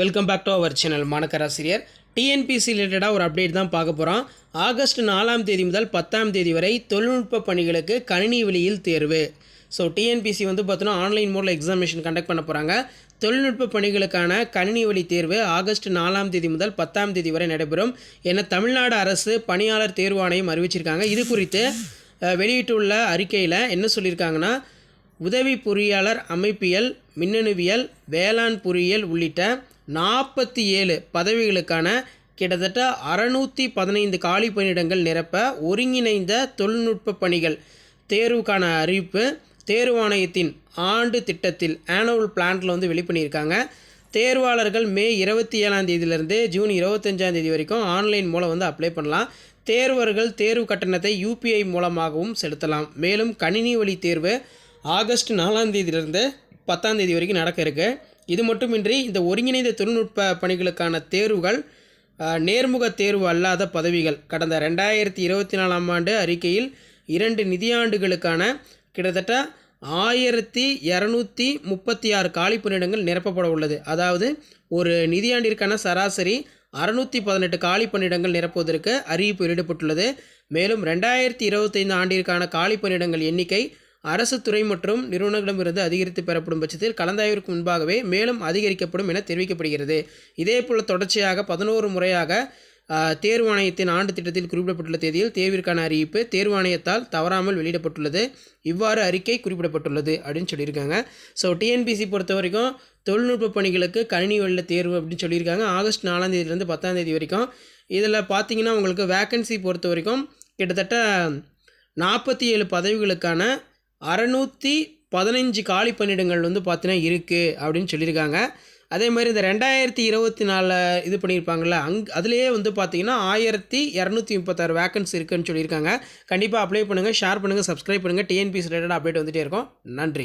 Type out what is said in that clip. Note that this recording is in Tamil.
Welcome back to our channel மாணக்கராசிரியர் TNPSC ரிலேட்டடாக ஒரு அப்டேட் தான் பார்க்க போகிறோம் ஆகஸ்ட் நாலாம் தேதி முதல் பத்தாம் தேதி வரை தொழில்நுட்ப பணிகளுக்கு கணினி வழியில் தேர்வு. ஸோ டிஎன்பிசி வந்து பார்த்தோன்னா ஆன்லைன் மோடில் எக்ஸாமினேஷன் கண்டக்ட் பண்ண போகிறாங்க தொழில்நுட்ப பணிகளுக்கான கணினி வழி தேர்வு ஆகஸ்ட் நாலாம் தேதி முதல் பத்தாம் தேதி வரை நடைபெறும் என தமிழ்நாடு அரசு பணியாளர் தேர்வு ஆணையம் அறிவிச்சிருக்காங்க. இது குறித்து வெளியிட்டுள்ள அறிக்கையில் என்ன சொல்லியிருக்காங்கன்னா உதவி பொறியாளர் அமைப்பியல் மின்னணுவியல் வேளாண் பொறியியல் உள்ளிட்ட நாற்பத்தி ஏழு பதவிகளுக்கான கிட்டத்தட்ட அறநூற்றி பதினைந்து காலி பணியிடங்கள் நிரப்ப ஒருங்கிணைந்த தொழில்நுட்ப பணிகள். தேர்வுக்கான அறிவிப்பு தேர்வாணையத்தின் ஆண்டு திட்டத்தில் ஆனுவல் பிளான்ட்டில் வந்து வெளிப்பண்ணியிருக்காங்க தேர்வாளர்கள் மே இருபத்தி ஏழாம் தேதியிலிருந்து ஜூன் இருபத்தஞ்சாம் தேதி வரைக்கும் ஆன்லைன் மூலம் வந்து அப்ளை பண்ணலாம். தேர்வர்கள் தேர்வு கட்டணத்தை யூபிஐ மூலமாகவும் செலுத்தலாம். மேலும் கணினி வழி தேர்வு ஆகஸ்ட் நாலாம் தேதியிலிருந்து பத்தாம் தேதி வரைக்கும் நடக்க இருக்கு. இது மட்டுமின்றி இந்த ஒருங்கிணைந்த தொழில்நுட்ப பணிகளுக்கான தேர்வுகள் நேர்முக தேர்வு அல்லாத பதவிகள். கடந்த ரெண்டாயிரத்தி இருபத்தி நாலாம் ஆண்டு அறிக்கையில் இரண்டு நிதியாண்டுகளுக்கான கிட்டத்தட்ட ஆயிரத்தி இரநூத்தி முப்பத்தி ஆறு காலி பணியிடங்கள் நிரப்பப்பட உள்ளது. அதாவது ஒரு நிதியாண்டிற்கான சராசரி அறுநூற்றி பதினெட்டு காலி பணியிடங்கள் நிரப்புவதற்கு அறிவிப்பு வெளியிடப்பட்டுள்ளது. மேலும் ரெண்டாயிரத்தி இருபத்தைந்து ஆண்டிற்கான காலி பணியிடங்கள் எண்ணிக்கை அரசு துறை மற்றும் நிறுவனங்களிடமிருந்து அதிகரித்து பெறப்படும் பட்சத்தில் கலந்தாய்விற்கு முன்பாகவே மேலும் அதிகரிக்கப்படும் என தெரிவிக்கப்படுகிறது. இதேபோல் தொடர்ச்சியாக பதினோரு முறையாக தேர்வாணையத்தின் ஆண்டு திட்டத்தில் குறிப்பிடப்பட்டுள்ள தேதியில் தேர்விற்கான அறிவிப்பு தேர்வாணையத்தால் தவறாமல் வெளியிடப்பட்டுள்ளது. இவ்வாறு அறிக்கை குறிப்பிடப்பட்டுள்ளது அப்படின்னு சொல்லியிருக்காங்க. ஸோ டிஎன்பிசி பொறுத்த வரைக்கும் தொழில்நுட்ப பணிகளுக்கு கணினி வழியில் தேர்வு அப்படின்னு சொல்லியிருக்காங்க. ஆகஸ்ட் நாலாம் தேதியிலேருந்து பத்தாம் தேதி வரைக்கும். இதில் பார்த்தீங்கன்னா உங்களுக்கு வேக்கன்சி பொறுத்த வரைக்கும் கிட்டத்தட்ட நாற்பத்தி ஏழு பதவிகளுக்கான அறநூற்றி பதினஞ்சு காலி பணியிடங்கள் வந்து பார்த்தீங்கன்னா இருக்குது அப்படின்னு சொல்லியிருக்காங்க. அதே மாதிரி இந்த ரெண்டாயிரத்தி இருபத்தி நாலில் இது பண்ணியிருப்பாங்கள்ல அங் அதுலேயே வந்து பார்த்தீங்கன்னா ஆயிரத்தி இரநூத்தி முப்பத்தாறு வேக்கன்ஸ் இருக்குதுன்னு சொல்லியிருக்காங்க. கண்டிப்பாக அப்ளை பண்ணுங்கள் ஷேர் பண்ணுங்கள் சப்ஸ்கிரைப் பண்ணுங்கள் டிஎன்பிஎஸ் ரிலேட்டட் அப்டேட் வந்துகிட்டே இருக்கும். நன்றி.